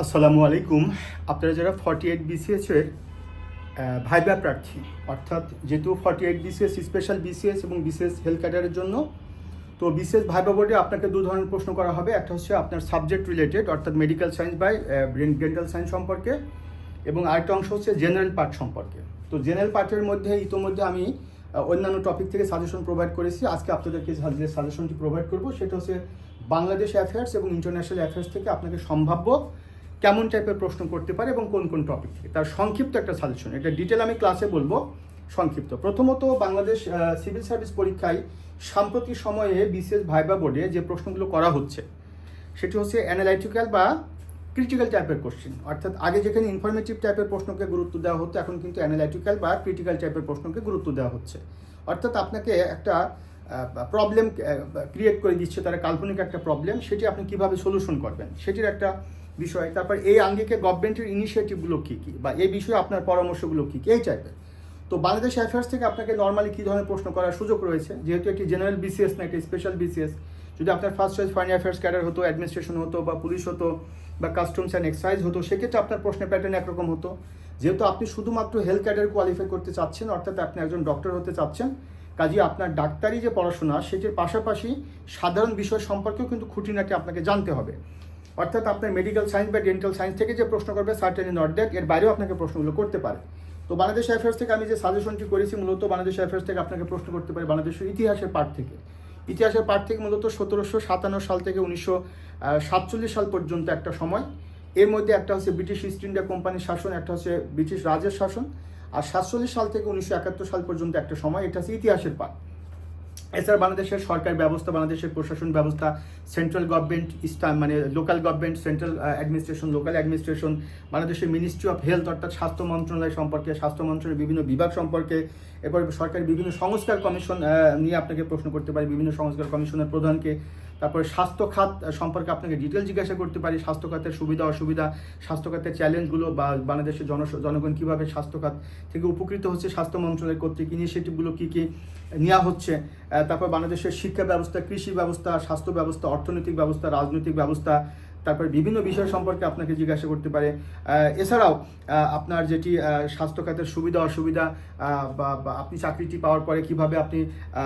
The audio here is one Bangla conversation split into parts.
আসসালামু আলাইকুম। আপনারা যারা ফর্টি এইট বিসিএস এর ভাইবা প্রার্থী, অর্থাৎ যেহেতু forty eight BCS special BCS এবং বিসিএস হেলথ ক্যাডারের জন্য, তো বিসিএস ভাইবা বোর্ডে আপনাকে দু ধরনের প্রশ্ন করা হবে। একটা হচ্ছে আপনার সাবজেক্ট রিলেটেড অর্থাৎ মেডিকেল সায়েন্স বাই ডেন্টাল সায়েন্স সম্পর্কে, এবং আরেকটা অংশ হচ্ছে জেনারেল পার্ট সম্পর্কে। তো জেনারেল পার্টের মধ্যে, ইতোমধ্যে আমি অন্যান্য টপিক থেকে সাজেশন প্রোভাইড করেছি। আজকে আপনাদেরকে যে সাজেশনটি প্রোভাইড করব, সেটা হচ্ছে বাংলাদেশ অ্যাফেয়ার্স এবং ইন্টারন্যাশনাল অ্যাফেয়ার্স থেকে আপনাকে সম্ভাব্য কেমন টাইপের প্রশ্ন করতে পারে এবং কোন কোন টপিক থেকে। তার সংক্ষিপ্ত একটা সাজেশন এটা ডিটেল আমি ক্লাসে বলব। সংক্ষিপ্ত। প্রথমত, বাংলাদেশ সিভিল সার্ভিস পরীক্ষায় সাম্প্রতিক সময়ে বিশেষ ভাইবা বোর্ডে যে প্রশ্নগুলো করা হচ্ছে, সেটি হচ্ছে অ্যানালাইটিক্যাল বা ক্রিটিক্যাল টাইপের কোশ্চেন অর্থাৎ আগে যেখানে ইনফরমেটিভ টাইপের প্রশ্নকে গুরুত্ব দেওয়া হতো, এখন কিন্তু অ্যানালাইটিক্যাল বা ক্রিটিক্যাল টাইপের প্রশ্নকে গুরুত্ব দেওয়া হচ্ছে। অর্থাৎ আপনাকে একটা প্রবলেম ক্রিয়েট করে দিচ্ছে, তারা কাল্পনিক একটা প্রবলেম সেটি আপনি কীভাবে সলিউশন করবেন, সেটির একটা বিষয়, তারপর এই আঙ্গিকে গভর্নমেন্টের ইনিশিয়েটিভগুলো কী কী? বা এই বিষয়ে আপনার পরামর্শগুলো কী কী? এই টাইপের তো বাংলাদেশ অ্যাফেয়ার্স থেকে আপনাকে নর্মালি কী ধরনের প্রশ্ন করার সুযোগ রয়েছে? যেহেতু একটি জেনারেল বিসিএস না, একটি স্পেশাল বিসিএস যদি আপনার first choice foreign affairs cadre হতো অ্যাডমিনিস্ট্রেশন হতো, বা পুলিশ হতো, বা কাস্টমস অ্যান্ড এক্সাইজ হতো, সেক্ষেত্রে আপনার প্রশ্নের প্যাটার্ন একরকম হতো। যেহেতু আপনি শুধুমাত্র হেলথ ক্যাডার কোয়ালিফাই করতে চাচ্ছেন, অর্থাৎ আপনি একজন ডক্টর হতে চাচ্ছেন কাজে আপনার ডাক্তারি যে পড়াশোনা, সেটির পাশাপাশি সাধারণ বিষয় সম্পর্কেও কিন্তু খুঁটিনাটি আপনাকে জানতে হবে। অর্থাৎ আপনার মেডিকেল সায়েন্স বা ডেন্টাল সায়েন্স থেকে যে প্রশ্ন করবে সার্টেন নট দ্যাট এর বাইরেও আপনাকে প্রশ্নগুলো করতে পারে। তো বাংলাদেশ অ্যাফেয়ার্স থেকে আমি যে সাজেশনটি করেছি, মূলত বাংলাদেশ অ্যাফেয়ার্স থেকে আপনাকে প্রশ্ন করতে পারে বাংলাদেশের ইতিহাসের পাঠ থেকে। ইতিহাসের পাঠ থেকে মূলত সতেরোশো সাতান্ন সাল থেকে উনিশশো সাতচল্লিশ সাল পর্যন্ত একটা সময়। এর মধ্যে একটা হচ্ছে ব্রিটিশ ইস্ট ইন্ডিয়া কোম্পানির শাসন, একটা হচ্ছে ব্রিটিশ রাজের শাসন। আর সাতচল্লিশ সাল থেকে উনিশশো একাত্তর সাল পর্যন্ত একটা সময়, এটা হচ্ছে ইতিহাসের পাঠ এছাড়া বাংলাদেশের সরকার ব্যবস্থা, বাংলাদেশের প্রশাসন ব্যবস্থা সেন্ট্রাল গভর্নমেন্ট মানে local government central administration local administration বাংলাদেশের মিনিস্ট্রি অফ হেলথ অর্থাৎ স্বাস্থ্য মন্ত্রণালয় সম্পর্কে, স্বাস্থ্য মন্ত্রণালয়ের বিভিন্ন বিভাগ সম্পর্কে, এরপর সরকারের বিভিন্ন সংস্কার কমিশন নিয়ে আপনাকে প্রশ্ন করতে পারে। বিভিন্ন সংস্কার কমিশনের প্রধানকে তারপরে স্বাস্থ্য খাত সম্পর্কে আপনাকে ডিটেল জিজ্ঞাসা করতে পারি, স্বাস্থ্য খাতের সুবিধা, অসুবিধা, স্বাস্থ্য খাতের চ্যালেঞ্জগুলো বা বাংলাদেশের জন, জনগণ কীভাবে স্বাস্থ্য খাত থেকে উপকৃত হচ্ছে, স্বাস্থ্য মন্ত্রণালয় কর্তৃক ইনিশিয়েটিভগুলো কী কী নেওয়া হচ্ছে তারপর বাংলাদেশের শিক্ষা ব্যবস্থা, কৃষি ব্যবস্থা, স্বাস্থ্য ব্যবস্থা, অর্থনৈতিক ব্যবস্থা, রাজনৈতিক ব্যবস্থা তারপরে বিভিন্ন বিষয় সম্পর্কে আপনাকে জিজ্ঞাসা করতে পারে। এছাড়াও আপনার যেটি স্বাস্থ্য খাতের সুবিধা, অসুবিধা বা আপনি চাকরিটি পাওয়ার পরে কীভাবে আপনি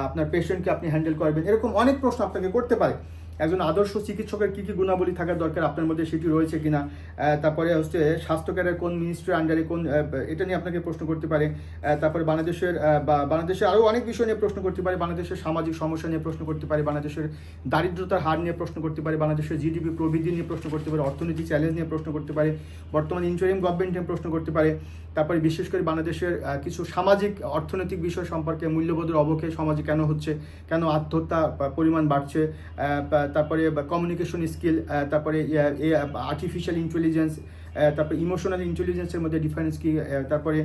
আপনার পেশেন্টকে আপনি হ্যান্ডেল করবেন, এরকম অনেক প্রশ্ন আপনাকে করতে পারে। একজন আদর্শ চিকিৎসকের কী কী গুণাবলী থাকার দরকার আপনার মধ্যে সেটি রয়েছে কিনা? তারপরে হচ্ছে স্বাস্থ্য কেয়ারের কোন মিনিস্ট্রির আন্ডারে কোন এটা নিয়ে আপনাকে প্রশ্ন করতে পারে। তারপরে বাংলাদেশের আহ, বা বাংলাদেশের আরও অনেক বিষয় নিয়ে প্রশ্ন করতে পারে। বাংলাদেশের সামাজিক সমস্যা নিয়ে প্রশ্ন করতে পারে। বাংলাদেশের দারিদ্রতার হার নিয়ে প্রশ্ন করতে পারে। বাংলাদেশের জিডিপি প্রবৃদ্ধি নিয়ে প্রশ্ন করতে পারে। অর্থনৈতিক চ্যালেঞ্জ নিয়ে প্রশ্ন করতে পারে। বর্তমান ইন্টারিম গভর্নমেন্ট নিয়ে প্রশ্ন করতে পারে। তারপরে বিশেষ করে বাংলাদেশের কিছু সামাজিক অর্থনৈতিক বিষয় সম্পর্কে মূল্যবোধের অবক্ষয় সমাজে কেন হচ্ছে? কেন আত্মহত্যা পরিমাণ বাড়ছে? তারপরে কমিউনিকেশন স্কিল তারপরে আর্টিফিশিয়াল ইন্টেলিজেন্স তারপরে ইমোশনাল ইন্টেলিজেন্সের মধ্যে ডিফারেন্স কি তারপরে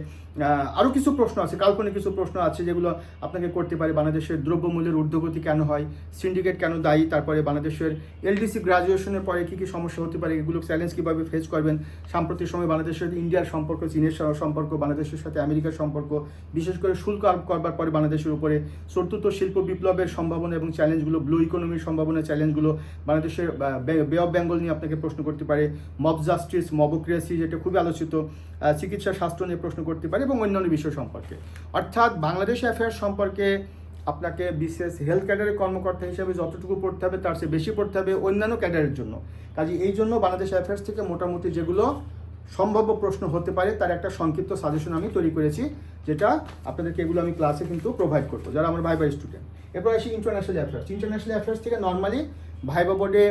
আরও কিছু প্রশ্ন আছে, কাল্পনিক কিছু প্রশ্ন আছে যেগুলো আপনাকে করতে পারে। বাংলাদেশের দ্রব্যমূল্যের ঊর্ধ্বগতি কেন হয় সিন্ডিকেট কেন দায়ী, তারপরে বাংলাদেশের এলডিসি গ্রাজুয়েশনের পরে কী কী সমস্যা হতে পারে, এগুলো চ্যালেঞ্জ কীভাবে ফেস করবেন? সাম্প্রতিক সময় বাংলাদেশের ইন্ডিয়ার সম্পর্ক, চীনের সম্পর্ক, বাংলাদেশের সাথে আমেরিকার সম্পর্ক, বিশেষ করে শুল্ক আরোপ করবার পরে বাংলাদেশের উপরে চতুর্থ শিল্প বিপ্লবের সম্ভাবনা এবং চ্যালেঞ্জগুলো ব্লু ইকোনমির সম্ভাবনা চ্যালেঞ্জগুলো বাংলাদেশের বে অফ বেঙ্গল নিয়ে আপনাকে প্রশ্ন করতে পারে। মব জাস্টিস মবোক্রেসি যেটা খুবই আলোচিত চিকিৎসা, স্বাস্থ্য নিয়ে প্রশ্ন করতে পারে এবং অন্যান্য বিষয় সম্পর্কে। অর্থাৎ বাংলাদেশ অ্যাফেয়ার্স সম্পর্কে আপনাকে বিশেষ হেলথ ক্যাডারের কর্মকর্তা হিসেবে যতটুকু পড়তে হবে তার চেয়ে বেশি পড়তে হবে অন্যান্য ক্যাডারের জন্য। কাজে এই জন্য বাংলাদেশ অ্যাফেয়ার্স থেকে মোটামুটি যেগুলো সম্ভাব্য প্রশ্ন হতে পারে, তার একটা সংক্ষিপ্ত সাজেশন আমি তৈরি করেছি, যেটা আপনাদেরকে এগুলো আমি ক্লাসে কিন্তু প্রোভাইড করব, যারা আমার ভাই ভাই স্টুডেন্ট এরপর আসি ইন্টারন্যাশনাল অ্যাফেয়ার্স ইন্টারন্যাশনাল অ্যাফেয়ার্স থেকে নর্মালি ভাইবা বোর্ডে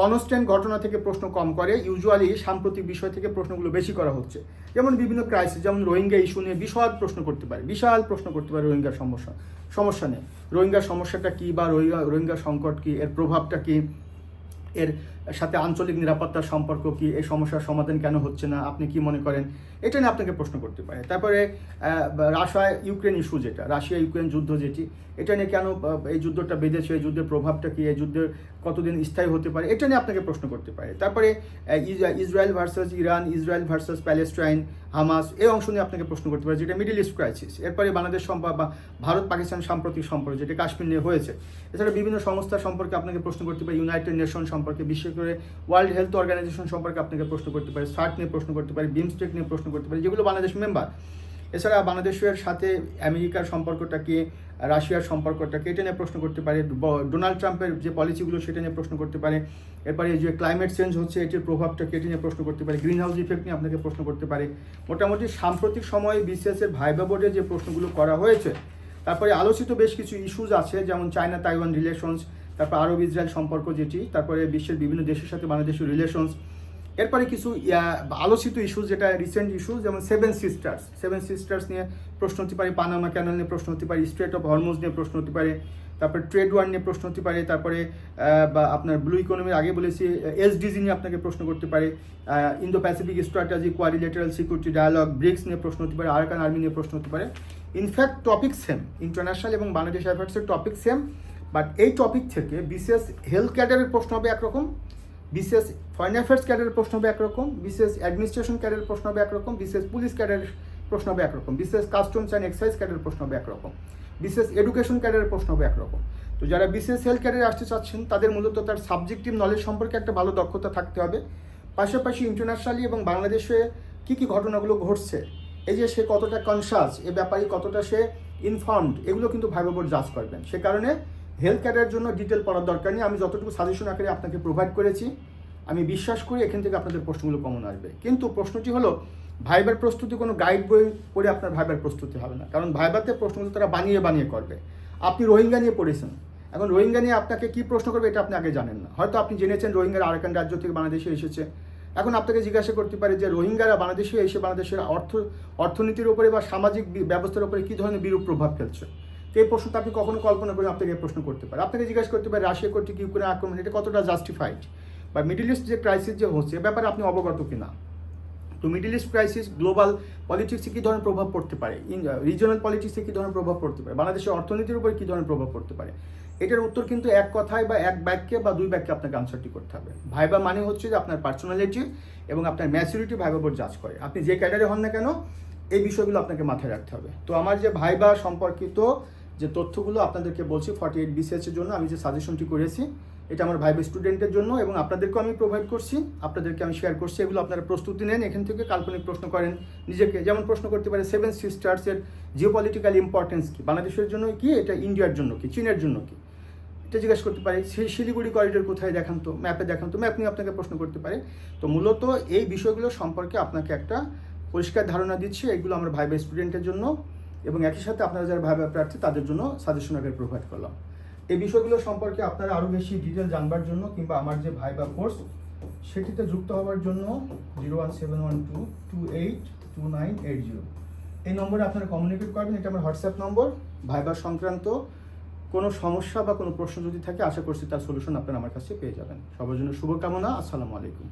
কনস্ট্যান্ট ঘটনা থেকে প্রশ্ন কম করে ইউজুয়ালি সাম্প্রতিক বিষয় থেকে প্রশ্নগুলো বেশি করা হচ্ছে। যেমন বিভিন্ন ক্রাইসিস যেমন রোহিঙ্গা ইস্যু নিয়ে বিশাল প্রশ্ন করতে পারে, বিশাল প্রশ্ন করতে পারে রোহিঙ্গার সমস্যা সমস্যা নেই রোহিঙ্গার সমস্যাটা কী বা রোহিঙ্গা রোহিঙ্গা সংকট কী, এর প্রভাবটা কী, এর সাথে আঞ্চলিক নিরাপত্তার সম্পর্ক কি এই সমস্যার সমাধান কেন হচ্ছে না? আপনি কি মনে করেন? এটা নিয়ে আপনাকে প্রশ্ন করতে পারে। তারপরে রাশিয়া ইউক্রেন ইস্যু যেটা, রাশিয়া ইউক্রেন যুদ্ধ যেটি, এটা নিয়ে কেন এই যুদ্ধটা বেঁধেছে, এই যুদ্ধের প্রভাবটা কি, এই যুদ্ধের কতদিন স্থায়ী হতে পারে, এটা নিয়ে আপনাকে প্রশ্ন করতে পারে। তারপরে Israel versus Iran, Israel versus Palestine, Hamas, এই অংশ নিয়ে আপনাকে প্রশ্ন করতে পারে, যেটা মিডিল ইস্ট ক্রাইসিস। এরপরে বাংলাদেশ সম্পর্ক বা ভারত পাকিস্তান সাম্প্রতিক সম্পর্ক, যেটা কাশ্মীর নিয়ে হয়েছে। এছাড়া বিভিন্ন সংস্থা সম্পর্কে আপনাকে প্রশ্ন করতে পারে, ইউনাইটেড নেশন সম্পর্কে বিশ্ব করে ওয়ার্ল্ড হেলথ অর্গানাইজেশন সম্পর্কে আপনাকে প্রশ্ন করতে পারে সার্ট নিয়ে প্রশ্ন করতে পারে বিমস্টেক নিয়ে প্রশ্ন করতে পারে, যেগুলো বাংলাদেশ মেম্বার এছাড়া বাংলাদেশের সাথে আমেরিকার সম্পর্কটাকে, রাশিয়ার সম্পর্কটাকে, এটা নিয়ে প্রশ্ন করতে পারে ডোনাল্ড ট্রাম্পের যে পলিসিগুলো সেটা নিয়ে প্রশ্ন করতে পারে, এরপরে যে ক্লাইমেট চেঞ্জ হচ্ছে, এটির প্রভাবটাকে এটি নিয়ে প্রশ্ন করতে পারে গ্রিন হাউস ইফেক্ট নিয়ে আপনাকে প্রশ্ন করতে পারে। মোটামুটি সাম্প্রতিক সময়ে বিসিএসের ভাইবা বোর্ডে যে প্রশ্নগুলো করা হয়েছে, তারপরে আলোচিত বেশ কিছু ইস্যুজ আছে, যেমন চায়না তাইওয়ান রিলেশনস তারপর আরব ইসরায়েল সম্পর্ক যেটি, তারপরে বিশ্বের বিভিন্ন দেশের সাথে বাংলাদেশের রিলেশনস এরপরে কিছু আলোচিত ইস্যু যেটা রিসেন্ট ইস্যু যেমন সেভেন সিস্টার্স সেভেন সিস্টার্স নিয়ে প্রশ্ন হতে পারে পানামা ক্যানাল নিয়ে প্রশ্ন হতে পারে স্ট্রেট অফ হরমোজ নিয়ে প্রশ্ন হতে পারে, তারপরে ট্রেড ওয়ার নিয়ে প্রশ্ন হতে পারে, তারপরে বা আপনার ব্লু ইকোনমির আগে বলেছি এসডিজি নিয়ে আপনাকে প্রশ্ন করতে পারে Indo Pacific strategy quadrilateral security dialogue BRICS নিয়ে প্রশ্ন হতে পারে আরাকান আর্মি নিয়ে প্রশ্ন হতে পারে। ইনফ্যাক্ট টপিক সেম ইন্টারন্যাশনাল এবং বাংলাদেশ অ্যাফেয়ার্সের টপিক সেম বাট এই টপিক থেকে বিশেষ হেলথ ক্যাডারের প্রশ্ন হবে একরকম, বিশেষ ফরেন অ্যাফেয়ার্স ক্যাডারের প্রশ্ন হবে একরকম, বিশেষ অ্যাডমিনিস্ট্রেশন ক্যাডারের প্রশ্ন হবে একরকম, বিশেষ পুলিশ ক্যাডারের প্রশ্ন হবে একরকম, বিশেষ কাস্টমস অ্যান্ড এক্সাইজ ক্যাডারের প্রশ্ন হবে একরকম, বিশেষ এডুকেশন ক্যাডারের প্রশ্ন হবে একরকম। তো যারা বিশেষ হেলথ ক্যাডারে আসতে চাচ্ছেন, তাদের মূলত তার সাবজেক্টিভ নলেজ সম্পর্কে একটা ভালো দক্ষতা থাকতে হবে। পাশাপাশি ইন্টারন্যাশনালি এবং বাংলাদেশে কী কী ঘটনাগুলো ঘটছে, এই যে সে কতটা কনসাস এ ব্যাপারে কতটা সে ইনফর্মড এগুলো কিন্তু ভাইবা বোর্ড জাজ করবেন। সে কারণে হেলথ কেয়ারের জন্য ডিটেল পড়ার দরকার নেই। আমি যতটুকু সাজেশন আকারে আপনাকে প্রোভাইড করেছি, আমি বিশ্বাস করি এখান থেকে আপনাদের প্রশ্নগুলো কমন আসবে। কিন্তু প্রশ্নটি হলো ভাইবার প্রস্তুতি কোনো গাইড বই পড়ে আপনার ভাইবার প্রস্তুতি হবে না। কারণ ভাইবাতে প্রশ্নগুলো তারা বানিয়ে বানিয়ে করবে। আপনি রোহিঙ্গা নিয়ে পড়েছেন। এখন রোহিঙ্গা নিয়ে আপনাকে কি প্রশ্ন করবে এটা আপনি আগে জানেন না। হয়তো আপনি জেনেছেন রোহিঙ্গারা আরেকান রাজ্য থেকে বাংলাদেশে এসেছে। এখন আপনাকে জিজ্ঞাসা করতে পারে যে রোহিঙ্গারা বাংলাদেশে এসে বাংলাদেশের অর্থ, অর্থনীতির উপরে বা সামাজিক ব্যবস্থার উপরে কী ধরনের বিরূপ প্রভাব ফেলছে? তো এই প্রশ্নটা আপনি কখনো কল্পনা করে আপনাকে এই প্রশ্ন করতে পারে। আপনাকে জিজ্ঞাসা করতে পারে, রাশিয়া কর্তৃক ইউক্রেন আক্রমণ, এটা কতটা জাস্টিফাইড বা মিডল ইস্ট যে ক্রাইসিস যে হচ্ছে ব্যাপারে আপনি অবগত কিনা? তো মিডল ইস্ট ক্রাইসিস গ্লোবাল পলিটিক্সে কী ধরনের প্রভাব পড়তে পারে? রিজনাল পলিটিক্সে কী ধরনের প্রভাব পড়তে পারে? বাংলাদেশের অর্থনীতির উপরে কী ধরনের প্রভাব পড়তে পারে? এটার উত্তর কিন্তু এক কথায় বা এক বাক্যে বা দুই বাক্যে আপনাকে আনসারটি করতে হবে। ভাইবা মানে হচ্ছে যে আপনার পার্সোনালিটি এবং আপনার ম্যাচুরিটি ভাইবা বোর্ড জাজ করে। আপনি যে ক্যাডারে হন না কেন এই বিষয়গুলো আপনাকে মাথায় রাখতে হবে। তো আমার যে ভাইবা সম্পর্কিত যে তথ্যগুলো আপনাদেরকে বলছি ফর্টি এইট বিসিএসের জন্য আমি যে সাজেশনটি করেছি, এটা আমার ভাইবে স্টুডেন্টের জন্য এবং আপনাদেরকেও আমি প্রোভাইড করছি, আপনাদেরকে আমি শেয়ার করছি, এগুলো আপনারা প্রস্তুতি নেন, এখান থেকে কাল্পনিক প্রশ্ন করেন, নিজেকে যেমন প্রশ্ন করতে পারে সেভেন সিস্টার্সের জিও পলিটিক্যাল ইম্পর্টেন্স কি, বাংলাদেশের জন্য কি, এটা ইন্ডিয়ার জন্য কি, চীনের জন্য কি? এটা জিজ্ঞেস করতে পারে, সেই শিলিগুড়ি করিডোর কোথায় দেখান তো ম্যাপে দেখান তো ম্যাপ নিয়ে আপনাকে প্রশ্ন করতে পারে। তো মূলত এই বিষয়গুলো সম্পর্কে আপনাকে একটা পরিষ্কার ধারণা দিচ্ছি, এগুলো আমার ভাইবা স্টুডেন্টের জন্য এবং একই সাথে আপনারা যারা ভাইবা প্রার্থী, তাদের জন্য সাজেশন আগে প্রোভাইড করলাম। এই বিষয়গুলো সম্পর্কে আপনারা আরও বেশি ডিটেল জানবার জন্য কিংবা আমার যে ভাইবা কোর্স সেটিতে যুক্ত হওয়ার জন্য zero one seven one two two eight two nine eight zero এই নম্বরে আপনারা কমিউনিকেট করবেন, এটা আমার হোয়াটসঅ্যাপ নম্বর। ভাইবা সংক্রান্ত কোনো সমস্যা বা কোনো প্রশ্ন যদি থাকে, আশা করছি তার সলিউশন আপনারা আমার কাছে পেয়ে যাবেন। সবার জন্য শুভকামনা, আসসালামু আলাইকুম।